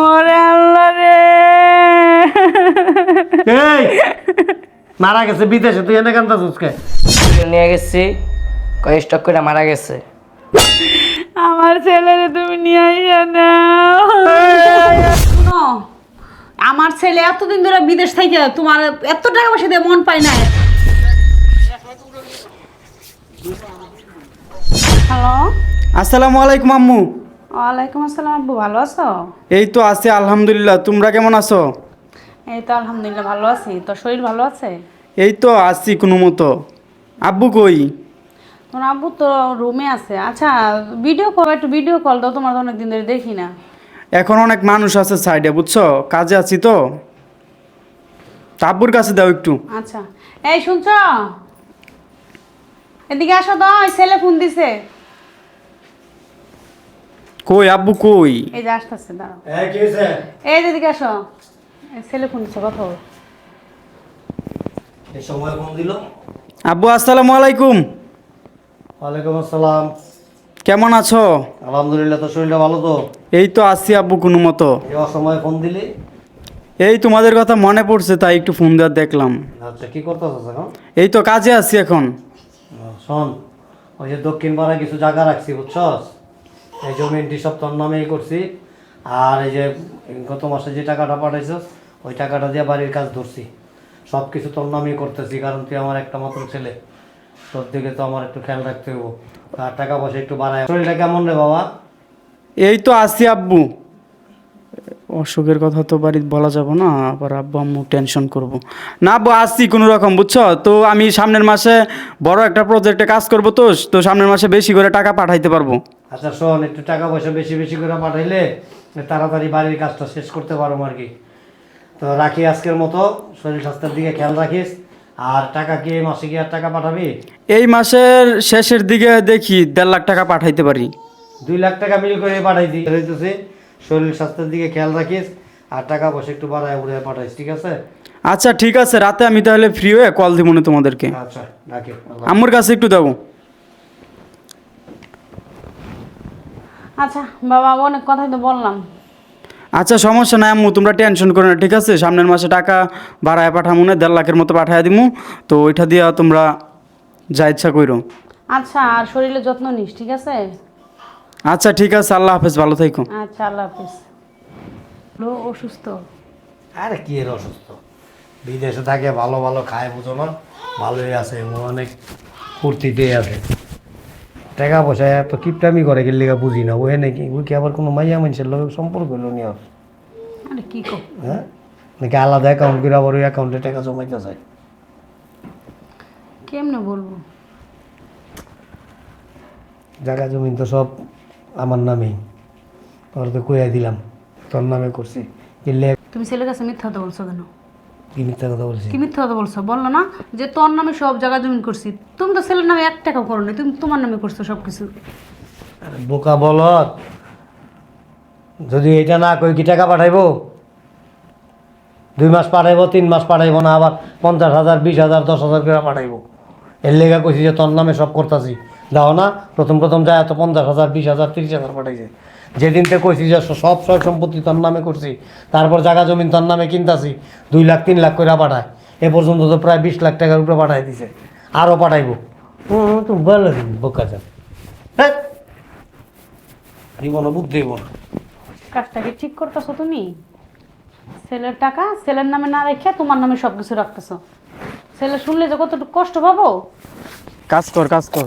ওরে আল্লাহ রে। এই মারা গেছে বিদেশে তুই এনে কান্তা চুসকে নিয়ে গেছি কয় স্টক করে মারা গেছে। আমার ছেলেরে তুমি নিয়ে আইয়া নাও। শোনো আমার ছেলে এতদিন ধরে বিদেশ থেকে তোমার এত টাকা পয়সা দিয়ে মন পায় না হ্যালো আসসালামু আলাইকুম আম্মু। ওয়ালাইকুম আসসালাম আব্বু ভালো আছো? এই তো আছি আলহামদুলিল্লাহ। তোমরা কেমন আছো? এই তো আলহামদুলিল্লাহ ভালো আছি। তোর শরীর ভালো আছে? এই তো আছি কোনো মতো। আব্বু কই? তোমার আব্বু তো রুমে আছে। আচ্ছা ভিডিও কল একটু ভিডিও কল দাও তোমার তো অনেকদিন ধরে দেখি না। এখন অনেক মানুষ আছে সাইডে বুঝছ? কাজে আছি তো। আব্বুর কাছে দাও একটু। আচ্ছা। এই শুনছ? এদিকে আসো তো ছেলে ফোন দিছে। কই আব্বু কই? এই যে আসতেছে দাঁড়াও। এই কি হয়েছে এই যে এদিকে আসো। এই ছেলে ফোন দিচ্ছে কথা বল। এই সময় ফোন দিল? আব্বু আসসালামু আলাইকুম। ওয়ালাইকুম আসসালাম। কেমন আছো? আলহামদুলিল্লাহ তোর শরীরটা ভালো তো? এই তো আছি আব্বু কোনো মতো। এই অসময়ে ফোন দিলি? এই তোমাদের কথা মনে পড়ছে তাই একটু ফোন দেওয়ার দেখলাম। আচ্ছা কি করতেছিস এখন? এই তো কাজে আছি এখন। শোন ওই যে দক্ষিণ পাড়ায় কিছু জায়গা রাখছি বুঝছস? এই জমিনটি সব তোর নামেই করছি। আর এই যে গত মাসে যে টাকাটা পাঠাইছস ওই টাকাটা দিয়ে বাড়ির কাজ ধরছি। সব কিছু তোর নামেই করতেছি, কারণ তুই আমার একটা মাত্র ছেলে। তোর দিকে তো আমার একটু খেয়াল রাখতে হব আর টাকা পয়সা একটু বাড়ায়। শরীরটা কেমন রে বাবা? এই তো আছি আব্বু। অসুখের কথা তো বাড়িতে বলা যাবে না, আবার আব্বু, আম্মু টেনশন করব। না আব্বু আসছি কোনো রকম, বুঝছ? তো আমি সামনের মাসে বড় একটা প্রজেক্টে কাজ করব তো তো সামনের মাসে বেশি করে টাকা পাঠাইতে পারব। আচ্ছা শোন একটু টাকা পয়সা বেশি বেশি করে পাঠাইলে তাড়াতাড়ি বাড়ির কাজটা শেষ করতে পারো আর কি। তো রাখি আজকের মতো শরীর স্বাস্থ্যের দিকে খেয়াল রাখিস। আর টাকা কি এই মাসে কি আর টাকা পাঠাবি? এই মাসের শেষের দিকে দেখি দেড় লাখ টাকা পাঠাইতে পারি। দুই লাখ টাকা মিল করে পাঠাই দিই হইতেছে শরীর স্বাস্থ্যের দিকে খেয়াল রাখিস। আর টাকা পয়সা একটু বাড়ায় উড়ে পাঠাইস ঠিক আছে? আচ্ছা ঠিক আছে রাতে আমি তাহলে ফ্রি হয়ে কল দিব না তোমাদেরকে। আচ্ছা রাখি আম্মুর কাছে একটু দেবো। আচ্ছা বাবা অনেক কথাই তো বললাম। আচ্ছা সমস্যা নাই আম্মু তোমরা টেনশন করো না ঠিক আছে? সামনের মাসে টাকা বাড়ায় পাঠামু না দেড় লাখের মতো পাঠায় দিমু। তো ওইটা দিয়া তোমরা যা ইচ্ছা করো আচ্ছা আর শরীরের যত্ন নিস ঠিক আছে? আচ্ছা ঠিক আছে আল্লাহ হাফেজ ভালো থাইকো। আচ্ছা আল্লাহ হাফিজ। লো অসুস্থ। আরে কি এর অসুস্থ? বিদেশে থাকে ভালো ভালো খায় বুঝো না? ভালোই আছে ও অনেক ফুর্তিতে আছে। টাকা পয়সা এত কিপটামি করে গেলে বুঝি না ওহে নাকি ওই কি আবার কোনো মাইয়া মানুষের লোক সম্পর্ক হলো নি আর কি হ্যাঁ? নাকি আলাদা অ্যাকাউন্ট করে আবার ওই অ্যাকাউন্টে টাকা জমাইতে চায়? কেমনে বলব? জায়গা জমিন তো সব আমার নামেই তোর তো কইয়া দিলাম তোর নামে করছি। গেলে তুমি ছেলের কাছে মিথ্যা কথা বলছো কেন? কি মিথ্যা কথা বলছি কি মিথ্যা কথা বলছো? বলল না যে তোর নামে সব জায়গা জমিন করছি। তুমি তো ছেলের নামে এক টাকাও করো তুমি তোমার নামে করছ সব কিছু আরে বোকা বলত যদি এটা না কই কি টাকা পাঠাইবো? দুই মাস পাঠাইবো তিন মাস পাঠাইবো না আবার পঞ্চাশ হাজার বিশ হাজার দশ হাজার করে পাঠাইবো। এর লেগা কইছি যে তোর নামে সব করতাছি। দাও না প্রথম প্রথম যায় এত পঞ্চাশ হাজার বিশ হাজার তিরিশ হাজার পাঠাইছে। যেদিনতে কইছি যে সব সব সম্পত্তি তোর নামে করছি তারপর জায়গা জমিন তোর নামে কিনতাছি দুই লাখ তিন লাখ করে পাঠায়। এ পর্যন্ত তো প্রায় বিশ লাখ টাকার উপরে পাঠাই দিছে। আরও পাঠাইবো। তো বলে বোকা যা হ্যাঁ জীবনে বুদ্ধি না। ঠিক করতেছো তুমি? ছেলের টাকা ছেলের নামে না রেখে তোমার নামে সব কিছু রাখতেছো। ছেলে শুনলে যে কতটুকু কষ্ট পাবো? কাজ কর কাজ কর।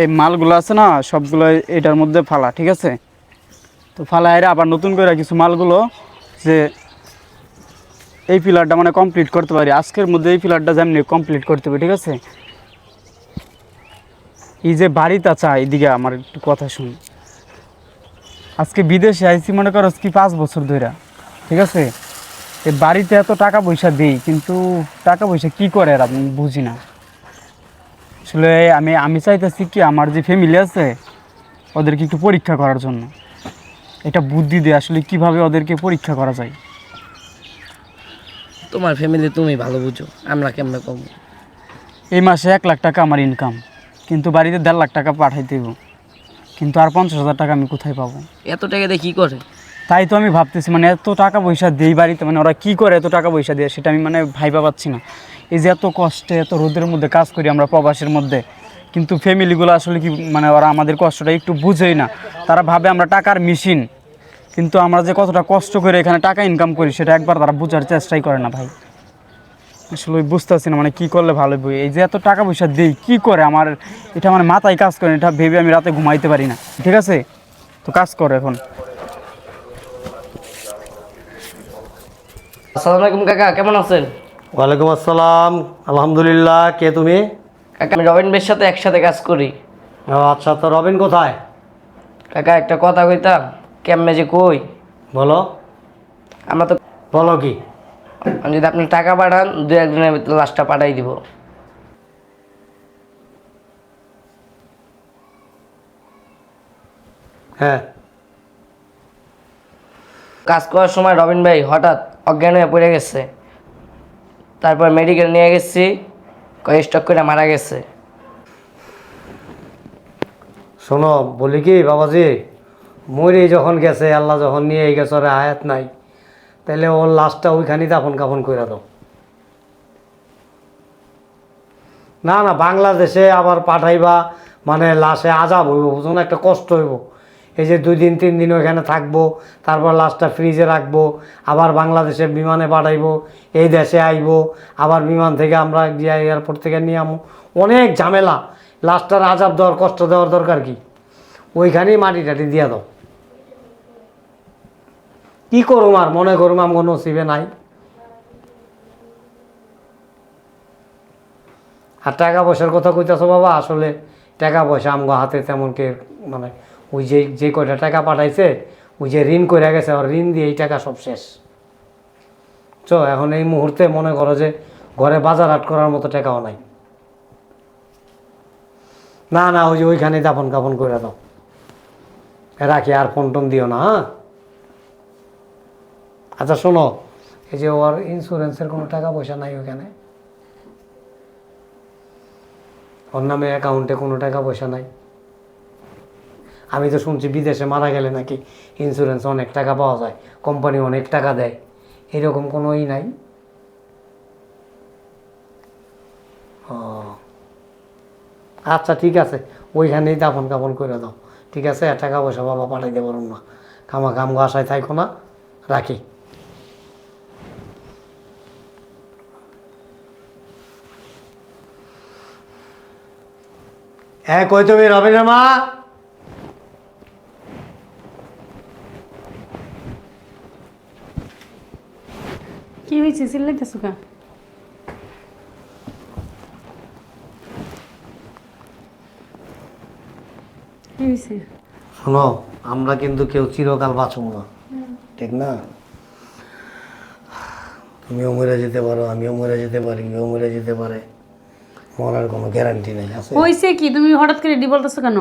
এই মালগুলো আছে না, সবগুলো এটার মধ্যে ফালা, ঠিক আছে? তো ফালা এরা আবার নতুন করে কিছু মালগুলো যে এই পিলারটা মানে কমপ্লিট করতে পারি। আজকের মধ্যে এই পিলারটা যেমনি কমপ্লিট করতে পারি ঠিক আছে? এই যে বাড়িটা চা এইদিকে আমার একটু কথা শুন। আজকে বিদেশে আইসি মনে করো কি পাঁচ বছর ধরে ঠিক আছে? এই বাড়িতে এত টাকা পয়সা দেই, কিন্তু টাকা পয়সা কি করে আর আমি বুঝি না। আসলে আমি আমি চাইতেছি কি আমার যে ফ্যামিলি আছে, ওদেরকে একটু পরীক্ষা করার জন্য। এটা বুদ্ধি দিয়ে আসলে কীভাবে ওদেরকে পরীক্ষা করা যায়? তোমার ফ্যামিলি তুমি ভালো বুঝো আমরা কেমনে কম এই মাসে এক লাখ টাকা আমার ইনকাম কিন্তু বাড়িতে দেড় লাখ টাকা পাঠাই দেব। কিন্তু আর পঞ্চাশ হাজার টাকা আমি কোথায় পাবো? এত টাকা দিয়ে কি করে? তাই তো আমি ভাবতেছি মানে এত টাকা পয়সা দেই বাড়িতে মানে ওরা কি করে এত টাকা পয়সা দেয় সেটা আমি মানে ভাইবা পাচ্ছি না। এই যে এত কষ্টে এত রোদের মধ্যে কাজ করি আমরা প্রবাসের মধ্যে কিন্তু ফ্যামিলিগুলো আসলে কি মানে ওরা আমাদের কষ্টটা একটু বুঝেই না। তারা ভাবে আমরা টাকার মেশিন কিন্তু আমরা যে কতটা কষ্ট করে এখানে টাকা ইনকাম করি সেটা একবার তারা বোঝার চেষ্টাই করে না ভাই। আসলে ওই বুঝতেছি না মানে কী করলে ভালো হবে? এই যে এত টাকা পয়সা দেই কী করে? আমার এটা মানে মাথায় কাজ করে না, এটা ভেবে আমি রাতে ঘুমাইতে পারি না। ঠিক আছে? তো কাজ করো এখন। আসসালামু আলাইকুম কাকা কেমন আছেন? ওয়ালাইকুম আসসালাম। আলহামদুলিল্লাহ কে তুমি? কাকা আমি রবিন ভাইয়ের সাথে একসাথে কাজ করি। ও, আচ্ছা তো রবিন কোথায়? কাকা একটা কথা কইতাম কেমনে যে কই? বলো। আমরা তো বলো কি? আমি যদি আপনি টাকা পাঠান দু একদিনের ভিতরে লাস্টটা পাঠাই দিব। হ্যাঁ। কাজ করার সময় রবিন ভাই হঠাৎ অজ্ঞান হয়ে পড়ে গেছে। তারপর মেডিকেল নিয়ে গেছি। কয় স্টক করে মারা গেছে। শোনো, বলি কি বাবাজি মরে যখন গেছে, আল্লাহ যখন নিয়ে এই গেছে আয়াত নাই। তাহলে ওর লাশটা ওইখানেই দাফন কাফন করে দাও। না না, বাংলাদেশে আবার পাঠাইবা মানে লাশে আজাব হইব না? একটা কষ্ট হইব। এই যে দুই দিন, তিন দিন ওইখানে থাকব, তারপর লাশটা ফ্রিজে রাখব, আবার বাংলাদেশে বিমানে পাঠাইবো, এই দেশে আইবো, আবার বিমান থেকে আমরা গিয়ে এয়ারপোর্ট থেকে নিয়ে আমো। অনেক ঝামেলা। লাশটার আজাব দেওয়ার, কষ্ট দেওয়ার দরকার কি? ওইখানেই মাটি টাটি দিয়া দাও। কী করুম আর, মনে করুম আমগো নসিবে নাই। আর টাকা পয়সার কথা কইতাছো বাবা, আসলে টাকা পয়সা আমগো হাতে তেমন কে মানে ওই যে যে কয়টা টাকা পাঠাইছে, ওই যে ঋণ করে গেছে, আর ঋণ দিয়ে এই টাকা সব শেষ। চ, এখন এই মুহূর্তে মনে করো যে ঘরে বাজার হাট করার মতো টাকাও নাই। না না, ওই যে ওইখানে দাফন কাফন করে দাও। রাখি আর ফোন টোন দিও না হ্যাঁ আচ্ছা শোনো, এই যে ওর ইন্স্যুরেন্সের কোনো টাকা পয়সা নাই ওখানে ওর নামে অ্যাকাউন্টে কোনো টাকা পয়সা নাই। আমি তো শুনছি বিদেশে মারা গেলে নাকি ইন্স্যুরেন্স অনেক টাকা পাওয়া যায় কোম্পানি অনেক টাকা দেয়। এরকম কোনো ই নাই? ও। আচ্ছা ঠিক আছে। ওইখানেই দাফন কাপন করে দাও। ঠিক আছে? টাকা পয়সা বাবা পাঠাই দেবো না। খামা খাম আশায় থাইকো না। রাখি। হ্যাঁ কই তুমি রবিনের মা কি হয়েছে? চিল্লাইতেছো কা কি হয়েছে? শোনো আমরা কিন্তু কেউ চিরকাল বাঁচব না ঠিক না? তুমিও মরে যেতে পারো আমিও মরে যেতে পারি কেউ মরে যেতে পারে। মরার কোনো গ্যারান্টি নেই আছে? হয়েছে কি? তুমি হঠাৎ করে ডি বলতেছো কেন?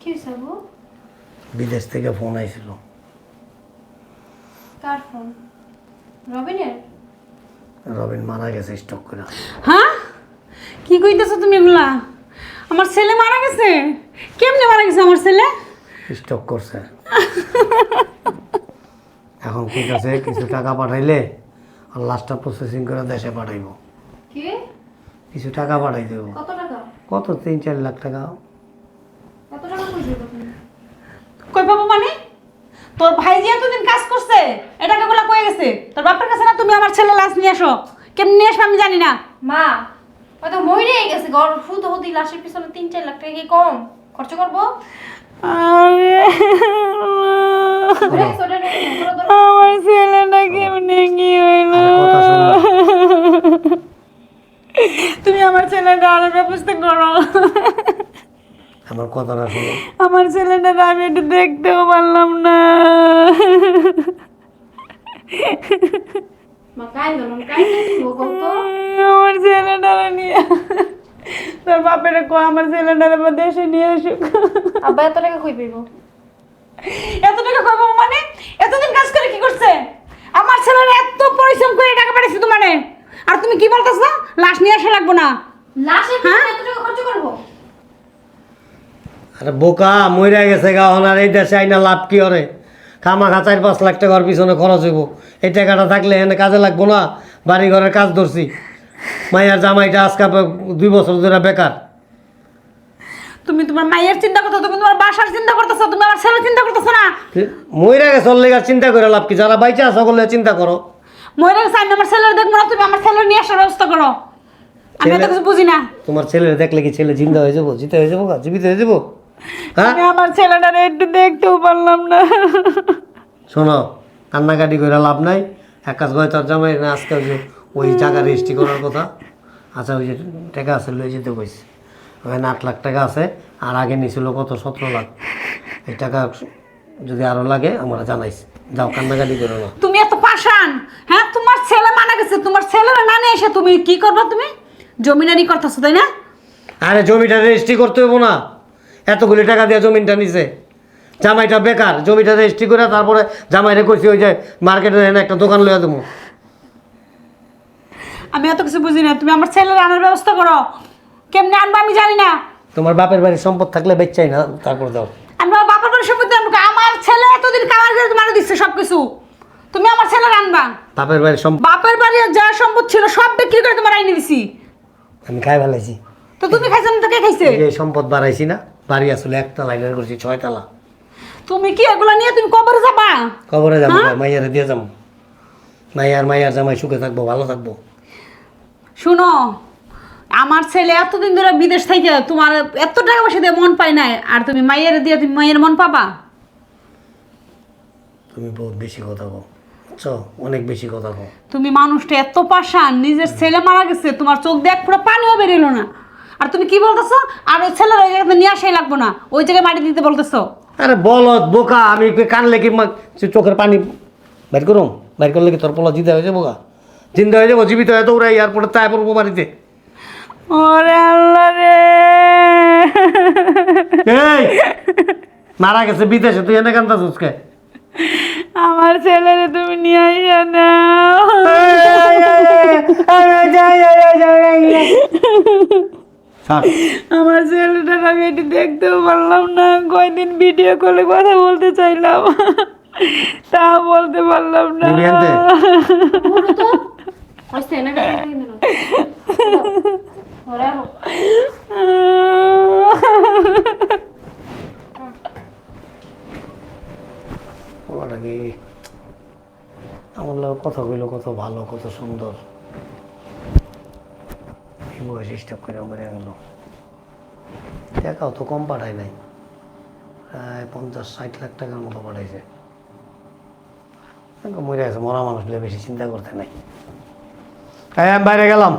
কি হয়েছে বিদেশ থেকে ফোন আইছিল। কার ফোন রবিনের? রবিন মারা গেছে স্টক করে। হ্যাঁ? কি কইতেছো তুমি এগুলা? আমার ছেলে মারা গেছে? কেমনে মারা গেছে আমার ছেলে? স্টক করছে। এখন ঠিক আছে কিছু টাকা পাঠাইলে আর লাস্টটা প্রসেসিং করে দেশে পাঠাইবো। কি? কিছু টাকা পাঠাই দেবো। কত টাকা? কত? তিন চার লাখ টাকা। কত টাকা কই পাবো মানে? তোর ভাই যে এতদিন কাজ করছে এ টাকাগুলো কয়ে গেছে? তোর বাপের কাছে না তুমি আমার ছেলে লাশ নিয়ে আসো? কেমনি নিয়ে আসব আমি জানি না। মা হয়তো মরেই গেছে ঘর ফুত হতে লাশের পিছনে তিন চার লাখ টাকা কি কম? খরচ করব? আমার ছেলেটা কেমনে কি হইল? তুমি আমার ছেলেটা আরও ব্যবস্থা করো। আমার কথাটা শুনো আমার ছেলেটা আমি একটু দেখতেও পারলাম না। আমার ছেলেটারে নিয়ে তোর বাপের কো আমার ছেলেটারে বা দেশে নিয়ে আসুক। আব্বা এত টাকা কই পাইবো? এত টাকা কইবো মানে? এতদিন কাজ করে কি করছে? আমার ছেলের এত পরিশ্রম করে টাকা পাঠাইছে তোমারে। আর তুমি কি বলতেছ? লাশ নিয়ে আসা লাগবো না। লাশের এত টাকা খরচ করব? আরে বোকা মইরা গেছে গা আর এই দেশে আইনা লাভ কি করে খামা খা চার পাঁচ লাখ টাকার পিছনে খরচ হইব। এই টাকাটা থাকলে এখানে কাজে লাগবো না বাড়ি ঘরের কাজ ধরছি। মাইয়ার জামাইটা আজকে দুই বছর ধরে বেকার। তুমি তোমার মায়ের চিন্তা করতেছো তুমি তোমার বাসার চিন্তা করতেছো তুমি আমার ছেলের চিন্তা করতেছো না? মইরা গেছে লেগার চিন্তা করে লাভ কি? যারা বাইচা আছে সকলে চিন্তা করো। মরে গেছে আমি আমার ছেলের দেখব না তুমি আমার ছেলের নিয়ে আসার ব্যবস্থা করো। আমি এত কিছু বুঝি না। তোমার ছেলে দেখলে কি ছেলে জিন্দা হয়ে যাব জিতে হয়ে যাব? জীবিত হয়ে যাব? আমি আমার ছেলেটারে একটু দেখতেও পারলাম না। শোনো কান্নাকাটি করে লাভ নাই। এক কাজ করে তার জামাই না আজকে ওই যে ওই টাকা রেজিস্ট্রি করার কথা। আচ্ছা ওই যে টাকা আছে লয়ে যেতে কইছে। ওখানে আট লাখ টাকা আছে আর আগে নিয়েছিল কত? সতেরো লাখ। এই টাকা যদি আরও লাগে আমরা জানাইছি। যাও কান্নাকাটি করো না। তুমি এত পাশান হ্যাঁ? তোমার ছেলে মারা গেছে তোমার ছেলের না নিয়ে এসে তুমি কি করবা তুমি? জমিনারি করতেছো তাই না? আরে জমিটা রেজিস্ট্রি করতে হব না। এতগুলি টাকা দিয়ে জমিনটা নিছে। জামাইটা বেকার জমিটা রেজিস্ট্রি করে তারপরে জামাইরে কইছি ওই যে মার্কেটে এনে একটা দোকান লইয়া দেবো। আমি এত কিছু বুঝি না তুমি আমার ছেলের আনার ব্যবস্থা করো। কেমনে আনব আমি জানি না। তোমার বাপের বাড়ির সম্পদ থাকলে বেচাই না তারপর দাও। আমি আমার বাবার করে সম্পত্তি আনব আমার ছেলে এতদিন কামার করে তোমার দিচ্ছে সব কিছু তুমি আমার ছেলের আনবা। বাপের বাড়ির সম্পদ বাপের বাড়ি যা সম্পদ ছিল সব বিক্রি করে তোমার আইনে দিছি। আমি খাই ফেলাইছি। তো তুমি খাইছো না তো কে খাইছে? এই সম্পদ বাড়াইছি না। বাড়ি আসলে একটা লাইনের করছি ছয়তলা। তুমি কি এগুলো নিয়ে তুমি কবরে যাবা? কবরে যাব মাইয়ারে দিয়ে যাব। মাইয়ার মাইয়ার জামাই সুখে থাকব ভালো থাকব। শুনো আমার ছেলে এতদিন ধরে বিদেশ থেকে তোমার এত টাকা পয়সা দিয়ে মন পাই নাই আর তুমি মাইয়ের দিয়ে তুমি মাইয়ের মন পাবা? তুমি বহুত বেশি কথা বুঝছ? অনেক বেশি কথা কও। তুমি মানুষটা এত পাশান নিজের ছেলে মারা গেছে তোমার চোখ দেখ পুরো পানিও বেরোলো না। আর তুমি কি বলতেছো আর ওই ছেলের ওই জায়গাতে নিয়ে আসাই লাগবো না ওই জায়গায় মাটি দিতে বলতেছো আরে বলত বোকা আমি কি কানলে কি মা- চোখের পানি বাইর করুম বাইর করলে কি তোর পোলা জিতে হয়ে যাব গা জিন্দা হয়ে যাব জীবিত হয়ে দৌড়াই এয়ারপোর্টে তাই পড়ব বাড়িতে ওরে আল্লাহ রে এই মারা গেছে বিদেশে তুই এনে কান্তা চুসকে আমার ছেলেরে তুমি নিয়ে আইয়া না আমার ছেলেটা আমি এটি দেখতেও পারলাম না। কয়দিন ভিডিও কলে কথা বলতে চাইলাম। তা বলতে পারলাম না। আমার কথা কইলো কত ভালো কত সুন্দর। বয়সে করে মরে গেল টাকাও তো কম পাঠায় নাই। প্রায় পঞ্চাশ ষাট লাখ টাকার মতো পাঠাইছে। মরে গেছে মরা মানুষ বেশি চিন্তা করতে নাই। আমি বাইরে গেলাম।